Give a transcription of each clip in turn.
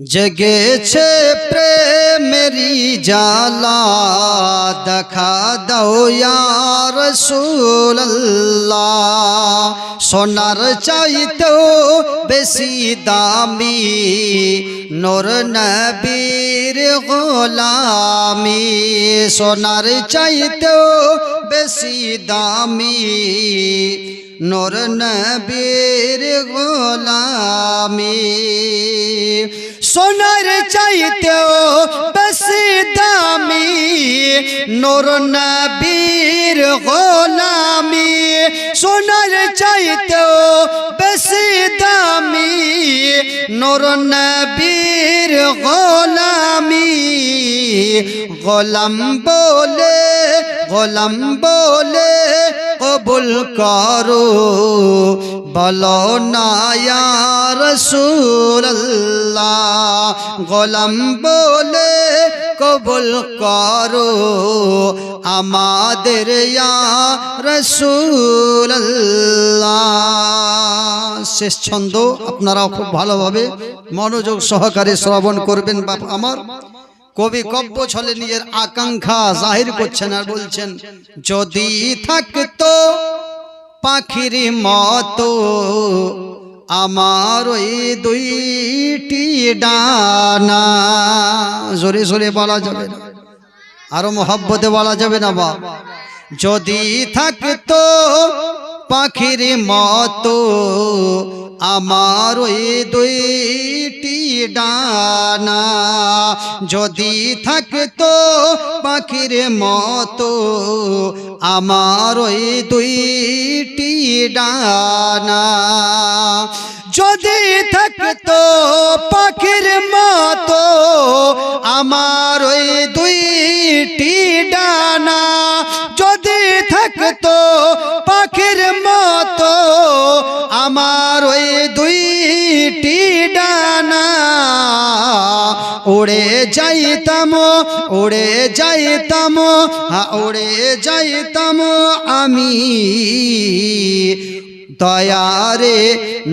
জগেছে প্রেমেরি জালা দেখা দাও ইয়ার সুল্লাহ সোনার চাইতেও বেশি দামি। নোর নবীর গোলামি। সোনার চাইতেও বেশি দামি। নোর নবীর গোলামি। সোনার চাইতেও বেশি দামি নর নবীর গোলামি। সোনার চাইতেও বেশি দামি নোর নবীর গোলামি গোলাম বলে গোলাম বলে কবুল করো বলো না রসুল্লাহ গোলাম বলে কবুল করো আমাদের শেষ ছন্দ আপনারাও খুব ভালোভাবে মনোযোগ সহকারে শ্রবণ করবেন, বাপ আমার। কবি কব্য ছলে নিজের আকাঙ্ক্ষা জাহির করছেন আর বলছেন, যদি থাকতো পাখির মতো আমার ওই দুইটি ডানা। জোরে জোরে বলা যাবে না। আরও মহব্বতে বলা যাবে না বা যদি থাকতো পাখির মতো আমার ওই দুইটি ডানা যদি থাকতো পাখির মতো, আমার ওই দুইটি ডানা যদি থাকতো পাখির মতো, আমার ওই দুইটি ডানা যদি থাকতো উড়ে যাইতাম, ওড়ে যাইতাম ওড়ে যাইতাম আমি। দয়ারে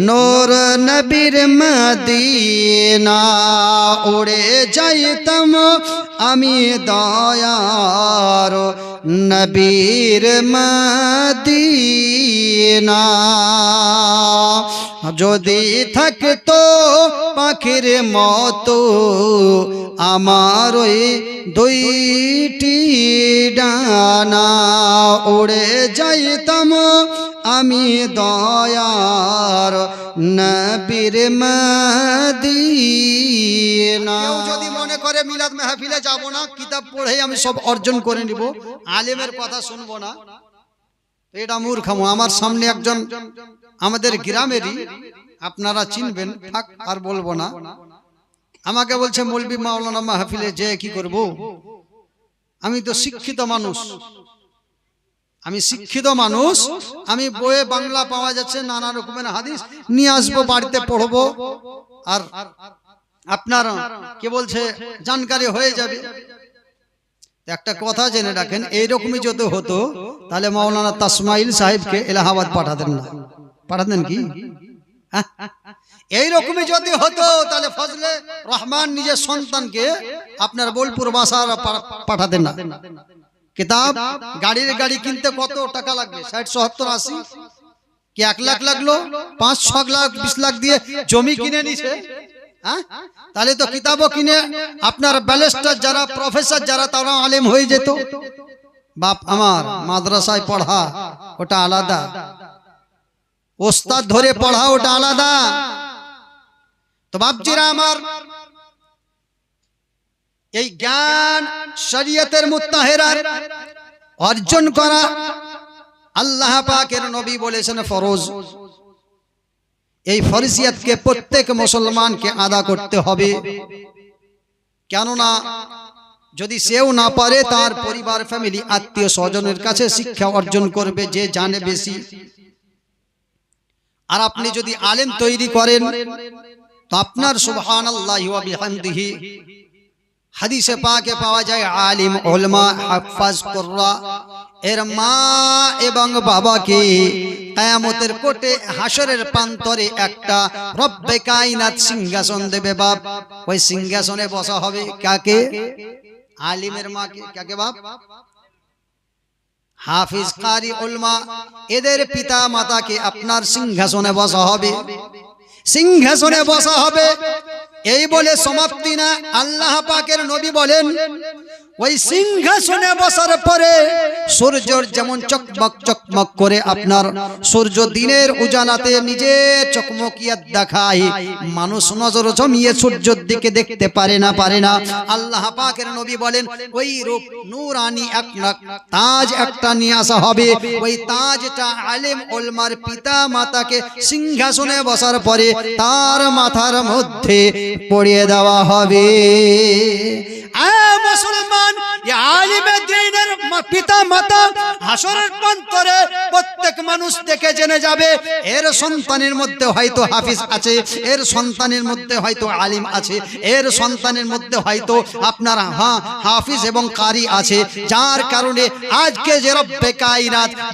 নোর নবীর মদিনা উড়ে যাইতাম আমি দয়ার নবীর মদিনা। যদি থাকতো পাখির মতো, আমার ওই দুইটি ডানা উড়ে যাইতাম। আমি দয়ার নবীর মদিনা। যদি মনে করে মিলাদ মেহফিলে যাব না, কিতাব পড়ে আমি সব অর্জন করে নিব। আলেমের কথা শুনব না। এটা মূর্খামো। আমার সামনে একজন আমাদের গ্রামেরই আপনারা চিনবেন থাক আর বলব না। আমাকে বলছে মৌলবি মাওলানা মাহফিলে যে কি করব? আমি তো শিক্ষিত মানুষ। আমি শিক্ষিত মানুষ। আমি বইয়ে বাংলা পাওয়া যাচ্ছে নানা রকমের হাদিস। নিয়ে আসব বাড়িতে পড়ব। আর আপনার কে বলছে জানকারি হয়ে যাবে একটা কথা জেনে রাখেন এইরকমই যদি হতো তাহলে মাওলানা তাসমাইল সাহেবকে এলাহাবাদ পাঠাতেন না। পাঠাতেন কি? হ্যাঁ? এইরকমই যদি হতো তাহলে ফজলে রহমান নিজের সন্তানকে আপনার বোলপুর বাসার পাঠাতেন না। কিতাব গাড়ির গাড়ি কিনতে কত টাকা লাগবে? ষাট সত্তর আশি? কি এক লাখ লাগল? পাঁচ ছ লাখ বিশ লাখ দিয়ে জমি কিনে নিছে? তাহলে তো কিতাবও কিনে আপনার ব্যালেস্টার যারা প্রফেসর যারা তারা আলেম হয়ে যেত। বাপ আমার মাদ্রাসায় পড়া ওটা আলাদা। ওস্তাদ ধরে পড়া ওটা আলাদা। তো বাপজিরা আমার এই জ্ঞান শরীয়তের মুত্তাহেরার অর্জন করা আল্লাহ পাকের নবী বলেছেন ফরজ। এই ফরিসিয়াতকে প্রত্যেক মুসলমানকে আদা করতে হবে। কেননা, যদি সেও না পারে, তার পরিবার, ফ্যামিলি, আত্মীয় স্বজনের কাছে শিক্ষা অর্জন করবে যে জানে বেশি। আর আপনি যদি আলেম তৈরি করেন, তো আপনার সুবহান আল্লাহ হাদিসে পাকে পাওয়া যায়, আলিম ওলমা হাফাজ কুররা এর মা এবং বাবাকে কায়ামতের কোটে হাসরের প্রান্তরে একটা রব্বে কাইনাত সিংহাসন দেবে বাপ। ওই সিংহাসনে বসা হবে কাকে? আলিমের মাকে। কাকে বাপ? হাফিজ, কারি উলমা, এদের পিতা মাতাকে আপনার সিংহাসনে বসা হবে। সিংহাসনে বসা হবে। এই বলে সমাপ্তি না। আল্লাহ পাকের নবী বলেন ওই সিংহাসনে বসার পরে সূর্যর যেমন চকমক চকমক করে আপনার সূর্য দিনের উজালাতে নিজে চকমকিয়া দেখায়। মানুষ নজর জমিয়ে সূর্যের দিকে দেখতে পারে না পারে না। আল্লাহ পাকের নবী বলেন ওই রূপ নূরানি এক তাজ একটা নিয়ে আসা হবে। ওই তাজটা আলেম ওলমার পিতা মাতাকে সিংহাসনে বসার পরে তার মাথার মধ্যে পড়িয়ে দেওয়া হবে। মুসলমান! এ আলিমে দ্বীনের মা- পিতা মাতা হাসরের প্রান্তরে প্রত্যেক মানুষ দেখে জেনে যাবে, এর সন্তানের মধ্যে হয়তো হাফিজ আছে, এর সন্তানের মধ্যে হয়তো আলিম আছে, এর সন্তানের মধ্যে হয়তো আপনার হ্যাঁ হাফিজ এবং কারি আছে, যার কারণে আজকে যে রব্বে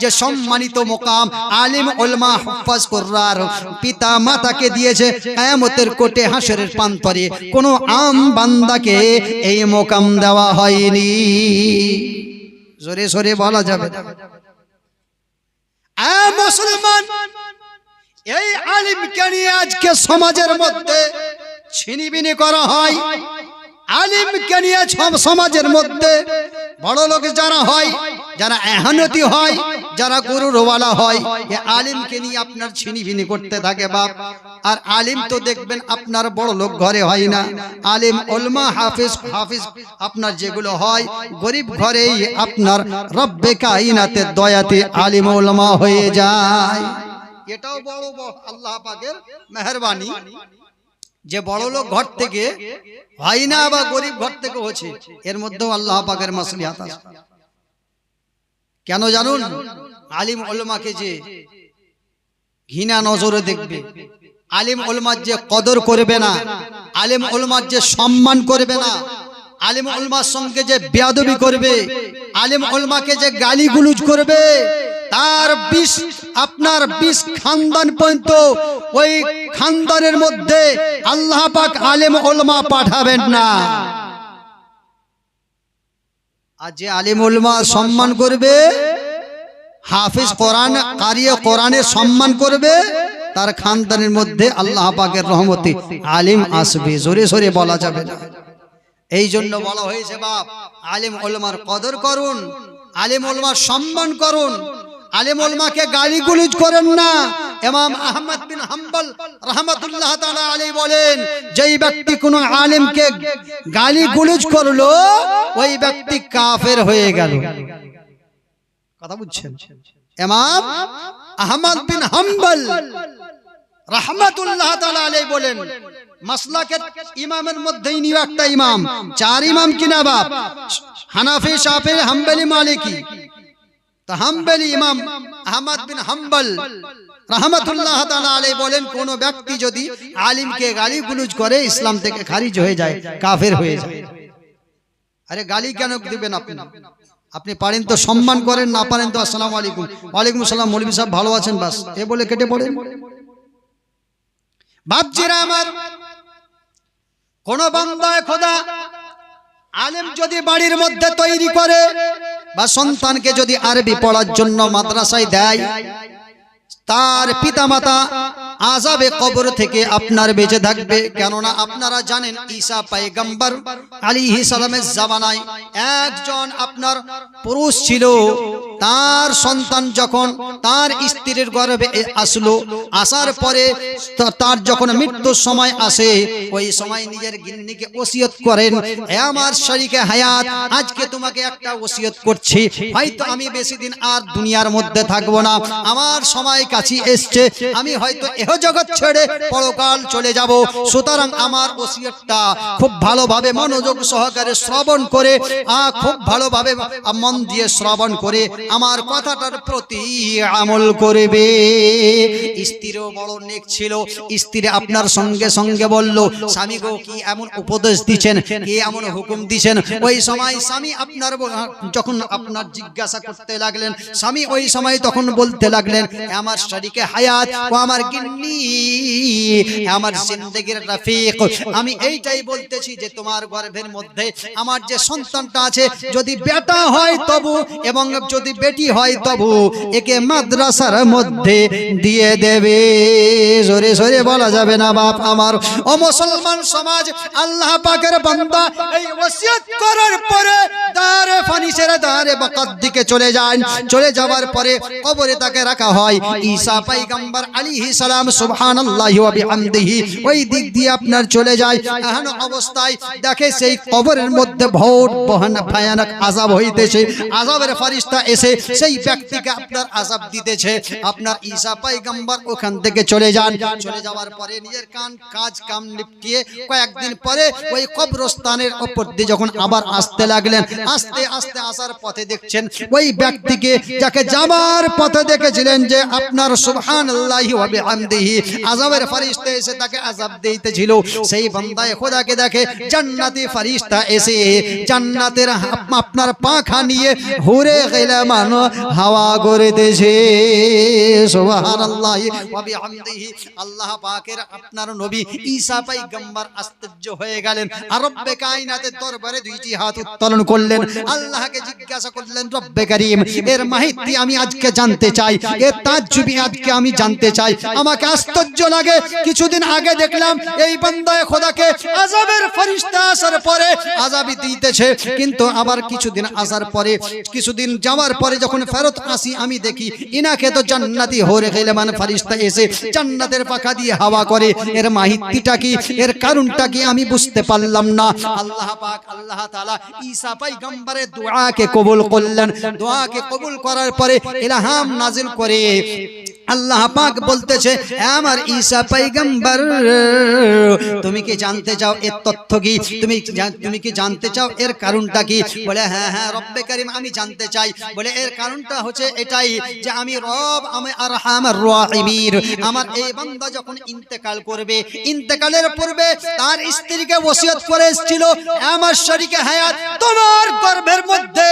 যে সম্মানিত মোকাম আলিম ওলমা হুফাজ কুররার পিতা মাতাকে দিয়েছে কিয়ামতের কোটে হাসরের প্রান্তরে, কোনো আম বান্দাকে এই মোকাম দেওয়া হয়নি। জোরে সরে বলা যাবে। মুসলমান এই আলিমকে নিয়ে আজকে সমাজের মধ্যে ছিনিবিনি করা হয় আলিমকে নিয়ে সব- সমাজের মধ্যে বড় লোক যারা হয়, যারা এহানতি হয়, যারা গরুর ওয়ালা হয়, এ আলিমকে নিয়ে আপনার ছিনিবিনি করতে থাকে বাপ। আর আলিম তো দেখবেন আপনার বড় লোক ঘরে হয় না। আলিম ওলমা হাফিজ হাফিজ, আপনার যেগুলো হয়, গরিব ঘরেই আপনার রব্বে কাইনাতে দয়াতে আলিম ওলমা হয়ে যায়। এটাও বড় আল্লাহ পাকের মেহরবানি। যে বড় লোক ঘর থেকে হয় না বা গরিব ঘর থেকে হচ্ছে, এর মধ্যেও আল্লাহ পাকের মাসলিহাত আছে। কেন জানুন? আলিম ওলমাকে যে ঘৃণা নজরে দেখবে, আলিম ওলমার যে কদর করবে না, আলিম ওলমার যে সম্মান করবে না, আলিম ওলমার সঙ্গে যে বেয়াদবি করবে, আলিম ওলমাকে যে গালিগুলুজ করবে তার বিষ, আপনার বিষ খানদান পর্যন্ত, ওই খানদানের মধ্যে আল্লাহ পাক আলিম ওলমা পাঠাবেন না। আর যে আলিম উলমা সম্মান করবে, হাফিজ কোরআন, কারিয়ে কোরআনের সম্মান করবে, তার খানদানের মধ্যে আল্লাহ পাকের রহমতে আলিম আসবে। জোরে সরে বলা যাবে না। এই জন্য বলা হয়েছে বাপ, আলিম ওলমার কদর করুন, আলিম ওলমার সম্মান করুন। আলিম ওলমাকে গালি গুলিজ করেন না। এমাম আহমদ বিন হাম্বল রহমতুল্লাহ তাআলা আলাইহি বলেন যেই ব্যক্তি কোন আলিমকে গালি গুলিজ করল ওই ব্যক্তি কাফের হয়ে গেল। কথা বুঝছেন? ইমাম আহমদ বিন হাম্বল রহমতুল্লাহ তাআলা আলাইহি বলেন মাসলাকের ইমামের মধ্যে ইনি একটা ইমাম চার ইমাম কিনা বাপ? হানাফি শাফি হাম্বলি মালিকি। তো হাম্বলি ইমাম আহমদ বিন হাম্বল রহমতুল্লাহ তাআলা বলেন, কোন ব্যক্তি যদি আলিমকে গালি গুলুজ করে, ইসলাম থেকে খারিজ হয়ে যায়, কাফের হয়ে যায়। আরে গালি কেন দিবেন আপনি? আপনি পারেন তো সম্মান করেন, না পারেন তো আসসালাম আলাইকুম। ওয়ালাইকুম আসসালাম, মৌলভী সাহেব, ভালো আছেন বাস? এ বলে কেটে পড়েন বাপজিরা আমার, কোন বান্দায় খোদা আলেম যদি বাড়ির মধ্যে তৈরি করে বা সন্তানকে যদি আরবি পড়ার জন্য মাদ্রাসায় দেয়, তার পিতামাতা আজাবে কবর থেকে আপনার বেঁচে থাকবে। কেননা আপনারা জানেন, ঈসা পাইগম্বর আলী সালামের জামানায় একজন আপনার পুরুষ ছিল। তার সন্তান যখন তার স্ত্রীর গর্ভে আসলো, আসার পরে তার যখন মৃত্যুর সময় আসে, ওই সময় নিজের গিন্নিকে ওসিয়ত করেন আমার শরীকে হায়াত, আজকে তোমাকে একটা ওসিয়ত করছি, হয়তো আমি বেশি দিন আর দুনিয়ার মধ্যে থাকব না, আমার সময় কাছে এসছে, আমি হয়তো এহ জগৎ ছেড়ে পরকাল চলে যাব, সুতরাং আমার ওসিয়তটা খুব ভালোভাবে মনোযোগ সহকারে শ্রবণ করে খুব ভালোভাবে মন দিয়ে শ্রবণ করে আমার কথাটার প্রতি আমল করবে। স্ত্রীও বড় নেক ছিল। স্ত্রী আপনার সঙ্গে সঙ্গে বলল স্বামী গো কি এমন উপদেশ দিচ্ছেন? কি এমন হুকুম দিচ্ছেন? ওই সময় স্বামী আপনার যখন আপনার জিজ্ঞাসা করতে লাগলেন স্বামী ওই সময় তখন বলতে লাগলেন আমার শরীকে হায়াত ও আমার গিন্নি আমার জিন্দগির রফিক আমি এইটাই বলতেছি যে তোমার গর্ভের মধ্যে আমার যে সন্তানটা আছে যদি বেটা হয় তবু এবং যদি বেটি হয় তবু একে মাদ্রাসার মধ্যে দিয়ে দেবে। জোরে জোরে বলা যাবে না বাপ আমার। ও মুসলমান সমাজ আল্লাহ পাকের বান্দা এই ওসিয়ত করার পরে দারে ফানিসের দারে বাকাত দিকে চলে যান। চলে যাওয়ার পরে কবরে তাকে রাখা হয়। ঈসা পয়গম্বর আলাইহিস সালাম সুবহানাল্লাহি ওয়া বিহামদিহি ওই দিক দিয়ে আপনার চলে যায়। এহেন অবস্থায় দেখে সেই কবরের মধ্যে ভোট বহন ভয়ানক আযাব হইতেছে। আযাবের ফেরেশতা এসে সেই ব্যক্তিকে আপনার আযাব দিতেছে। আপনার ঈসা পয়গম্বর ওখান থেকে চলে যান। চলে যাওয়ার পরে নিজের কান, কাজ, কাম নিপটিয়ে কয়েকদিন পরে ওই কবরস্থানের উপর দিয়ে যখন আবার আসতে লাগলেন, আস্তে আস্তে আসার পথে দেখছেন ওই ব্যক্তিকে যাকে যাবার পথে দেখেছিলেন যে আপনার সুবহানাল্লাহি ওয়া বিহামদিহি আযাবের ফেরেশতা এসে তাকে আযাব দিতেছিল। সেই বান্দায় খোদাকে দেখে জান্নাতি ফেরেশতা এসে, জান্নাতের আপনার পাখা নিয়ে হুরে গিলামান হাওয়া করিতেছে। আল্লাহ পাকের আপনার নবী ঈসা পয়গম্বর আশ্চর্য হয়ে গেলেন। আর রব্বে কায়নাতের দরবারে দুইটি হাত উত্তোলন করলেন। আল্লাহকে জিজ্ঞাসা করলেন, রব্বে করিম, এর মাহিতি আমি আজকে জানতে চাই। এর তাজ্জুবি আজকে আমি জানতে চাই। আমাকে আশ্চর্য লাগে। কিছুদিন আগে দেখলাম এই বান্দায় খোদাকে আযাবের ফেরেশতা আসার পরে আযাবই দিতেছে। কিন্তু আবার কিছুদিন আসার পরে, কিছুদিন যাওয়ার পরে যখন ফেরত আসি, আমি দেখি ইনাকে তো জান্নাতি হরে গেলে মানে ফারিস্তা এসে জান্নাতের পাখা দিয়ে হাওয়া করে। এর মাহিতিটা কি, এর কারণটা কি আমি বুঝতে পারলাম না। আল্লাহ পাক, আল্লাহ তাআলা ঈসা পয়গম্বরের দোয়াকে কবুল করলেন। দোয়াকে কবুল করার পরে ইলহাম নাজিল করে আল্লাহ পাক বলতেছে আমার ঈসা পয়গম্বর, তুমি কি জানতে চাও এর তথ্য কি? তুমি তুমি কি জানতে চাও এর কারণটা কি? বলে হ্যাঁ হ্যাঁ রব্বে করিম, আমি জানতে চাই। বলে, এর কারণটা হচ্ছে এটাই যে আমি রব, আমি আরহামার রাহিমির আমার এই বান্দা যখন ইন্তেকাল করবে, ইন্তেকালের পূর্বে তার স্ত্রীকে ওসিয়ত করে এসেছিল আমার শরীকে হায়াত, তোমার গর্ভের মধ্যে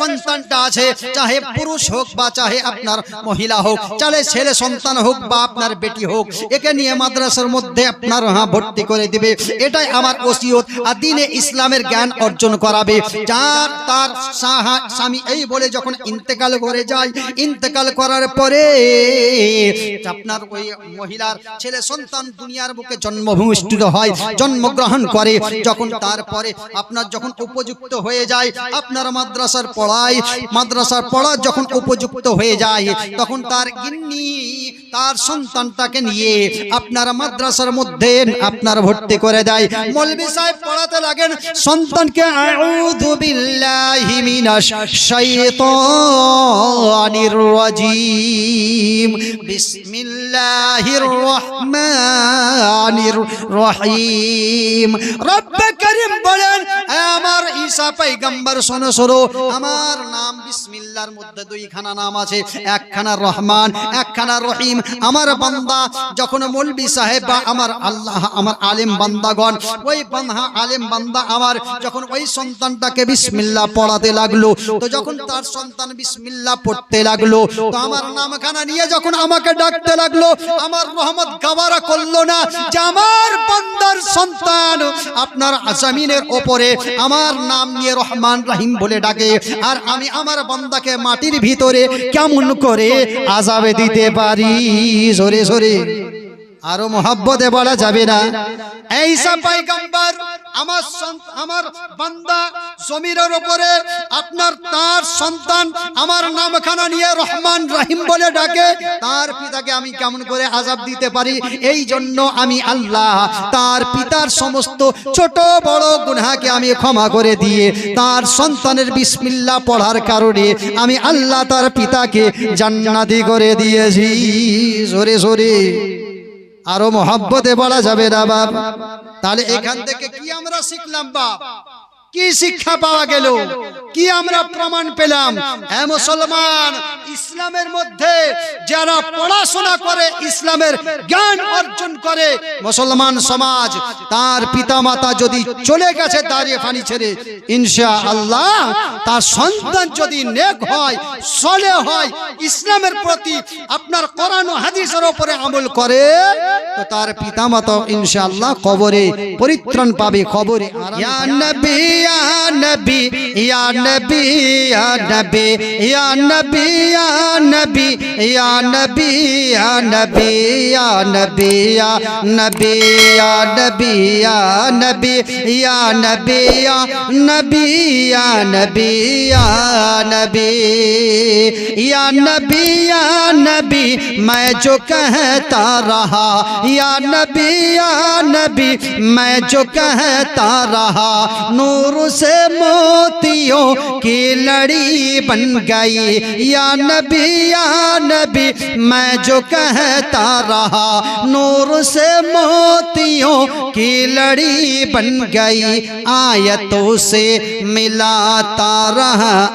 সন্তানটা আছে, চাহে পুরুষ হোক বা চাহে আপনার মহিলা হোক, চালে ছেলে সন্তান হোক বা আপনার বেটি হোক, একে নিয়ে মাদ্রাসার মধ্যে আপনার হ্যাঁ ভর্তি করে দিবে। এটাই আমার ওসিয়ত, আর দিনে ইসলামের জ্ঞান অর্জন করাবে। যার তার স্বামী এই বলে যখন ইন্তেকাল করে যায়, ইন্তেকাল করার পরে আপনার ওই মহিলার ছেলে সন্তান দুনিয়ার বুকে জন্মভূমিষ্ঠিত হয়, জন্মগ্রহণ করে। যখন তারপরে আপনার যখন উপযুক্ত হয়ে যায়, আপনার মাদ্রাসার পড়ায়, মাদ্রাসার পড়া যখন উপযুক্ত হয়ে যায়, তখন তার গিন্নি তার সন্তানটাকে নিয়ে আপনার মাদ্রাসার মধ্যে আপনার ভর্তি করে দেয়। মৌলভী সাহেব পড়াতে লাগেন, সন্তানকে আউযু বিল্লাহি মিনাশ শাইতানির আমার শোনো শোনো, আমার নাম বিসমিল্লাহর মধ্যে দুইখানা নাম আছে। একখানা রহমান, একখানা রহিম। আমার বান্দা যখন মৌলবি সাহেব বা আমার আল্লাহ, আমার আলেম বান্দাগণ, ওই বান্ধা আলেম বান্দা আমার যখন ওই সন্তানটাকে বিসমিল্লাহ পড়াতে লাগল, তো যখন তার সন্তান বিসমিল্লাহ পড়তে লাগল, তো আমার নামখানা নিয়ে যখন আমাকে ডাকতে লাগল, আমার রহমত গাওয়ারা করল না যে আমার বান্দার সন্তান আপনার জমিনের ওপরে আমার নাম নিয়ে রহমান রাহিম বলে ডাকে। আর আমি আমার বান্দাকে মাটির ভিতরে কেমন করে আজাবে দিতে পারি? সরে সরে আরও মহাব্বতে বলা যাবে না। এই সব পয়গম্বর আমার আমার বান্দা জমিনের উপরে আপনার তার সন্তান আমার নামখানা নিয়ে রহমান রাহিম বলে ডাকে। তার পিতাকে আমি কেমন করে আজাব দিতে পারি? এই জন্য আমি আল্লাহ তার পিতার সমস্ত ছোট বড় গুনাহকে আমি ক্ষমা করে দিয়ে তার সন্তানের বিসমিল্লাহ পড়ার কারণে আমি আল্লাহ তার পিতাকে জান্নাতি করে দিয়েছি। সরে সরে আরও মহাব্বতে বলা যাবে না বাপ। তাহলে এখান থেকে কি আমরা শিখলাম বাপ? কি শিক্ষা পাওয়া গেল? কি আমরা প্রমাণ পেলাম? হ্যাঁ মুসলমান, ইসলামের মধ্যে যারা পড়াশোনা করে, ইসলামের জ্ঞান অর্জন করে, মুসলমান সমাজ তার পিতামাতা যদি চলে গেছে দাঁড়িয়ে ফানি ছেড়ে ইনশা আল্লাহ তার সন্তান যদি নেক হয়, সলে হয়, ইসলামের প্রতি আপনার কোরআন হাদিসের উপরে আমল করে, তো তার পিতামাতা ইনশা আল্লাহ কবরে পরিত্রাণ পাবে, কবরে ইয়া নবী! یا نبی یا نبی یا نبی یا نبی یا نبی یا نبی یا نبی یا نبی یا نبی یا نبی یا نبی یا نبی یا نبی یا نبی یا نبی یا نبی یا نبی میں جو کہتا رہا یا نبی یا نبی میں جو کہتا رہا نور نور سے موتیوں کی لڑی بن گئی۔ یا نبی یا نبی، میں جو کہتا رہا، نور سے موتیوں کی لڑی بن گئی۔ آیتوں سے ملاتا رہا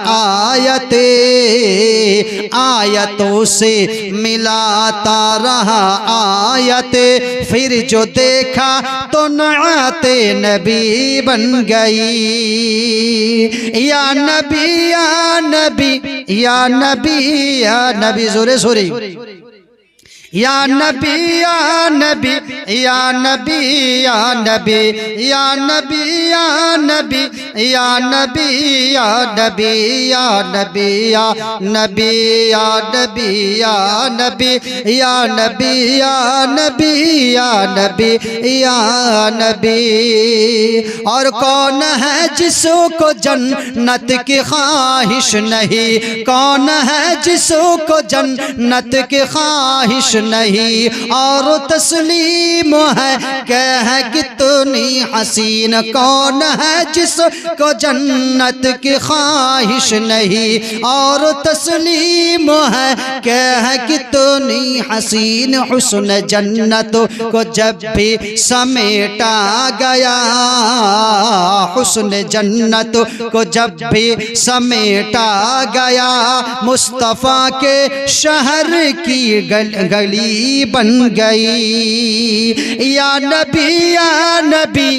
آیتیں۔ آیتوں سے ملاتا رہا آیتیں۔ پھر جو دیکھا تو نعات نبی بن گئی۔ ইয়া নবী ইয়া নবী ইয়া নবী ইয়া নবী জোরে জোরে। یا نبی یا نبی یا نبی یا نبی یا نبی یا نبی یا نبی یا نبی یا نبی یا نبی یا نبی یا نبی یا نبی یا نبی یا نبی یا نبی اور کون ہے جس کو جنت کی خواہش نہیں کون ہے جس کو جنت کی خواہش نہیں، اور تسلیم ہے۔ کہ کتنی حسین کون ہے، جس کو جنت کی خواہش نہیں۔ اور تسلیم ہے۔ کہ کتنی حسین حسن جنت کو جب بھی سمیٹا گیا۔ حسن جنت کو جب بھی سمیٹا گیا۔ مصطفیٰ کے شہر کی گلی गली बन गई या नबी या नबी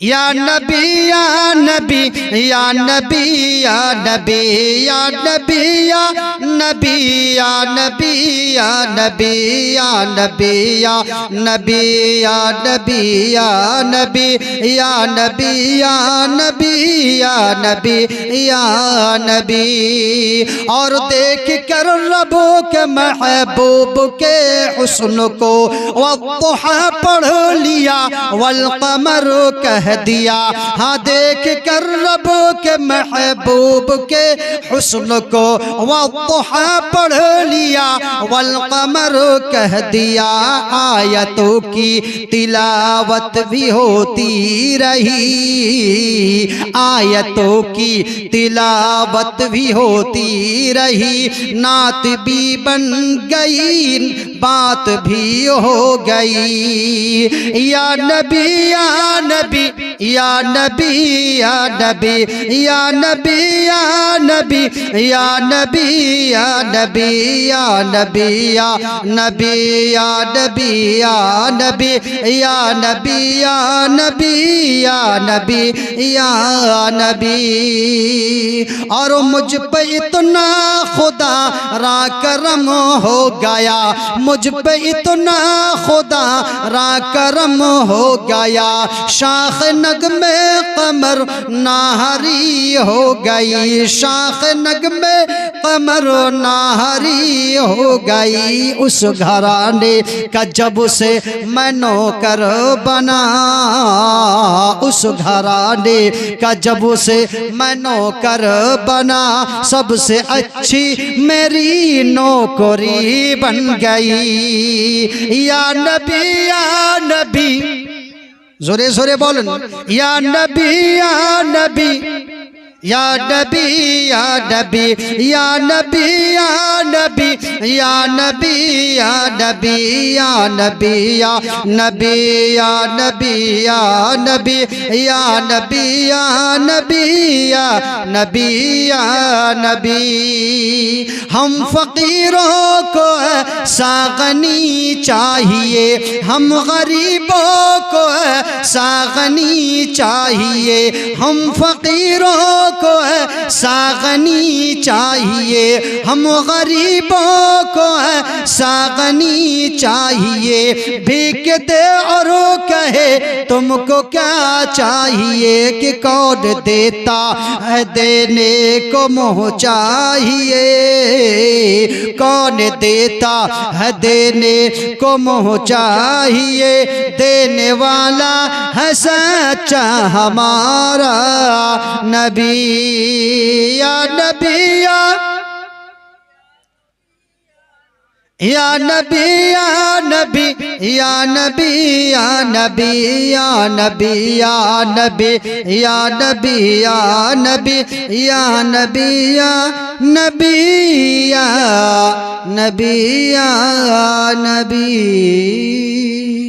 یا نبی یا نبی یا نبی یا نبی یا نبی یا نبی یا نبی یا نبی یا نبی یا نبی یا نبی یا نبی یا نبی یا نبی یا نبی یا نبی اور دیکھ کر رب کے محبوب کے حسن کو والضحى پڑھ لیا والقمر کہہ دیا ہاں دیکھ کر رب کے محبوب کے حسن کو وضحا پڑھ لیا، والقمر کہہ دیا، آیتوں کی تلاوت بھی ہوتی رہی، آیتوں کی تلاوت بھی ہوتی رہی، نعت بھی بن گئی बात भी हो गई या नबी या नबी या नबी या नबी या नबी या नबी या नबी या नबी या नबी या नबी या नबी या नबी या नबी या नबी या नबी या नबी और मुझ पे इतना खुदा रा करम हो गया مجھ پہ اتنا خدا را کرم ہو گیا۔ شاخ نگ میں قمر ناہری ہو گئی۔ شاخ نگ میں قمر ناہری ہو گئی۔ اس گھرانے کا جب اسے میں نوکر بنا۔ اس گھرانے کا جب اسے میں نوکر بنا۔ سب سے اچھی میری نوکری بن گئی۔ ইয়া নবী ইয়া নবী। জোরে জোরে বলেন ইয়া নবী ইয়া নবী। یا نبی یا نبی یا نبی یا نبی یا نبی یا نبی یا نبی یا نبی یا نبی یا نبی یا نبی یا نبی یا نبی یا نبی ہم فقیروں کو ساغنی چاہیے ہم غریبوں کو ساغنی چاہیے ہم فقیروں کو ساغنی چاہیے، ہم غریبوں کو ساغنی چاہیے۔ بھیک دے اور کہے، تم کو کیا چاہیے؟ کہ کون دیتا ہے، دینے کو مہ چاہیے۔ کون دیتا ہے، دینے کو مہ چاہیے۔ دینے والا ہے سچا ہمارا نبی۔ या नबी या या नबी या नबी या नबी या नबी या नबी या नबी या नबी या नबी या नबी या नबी या नबी या नबी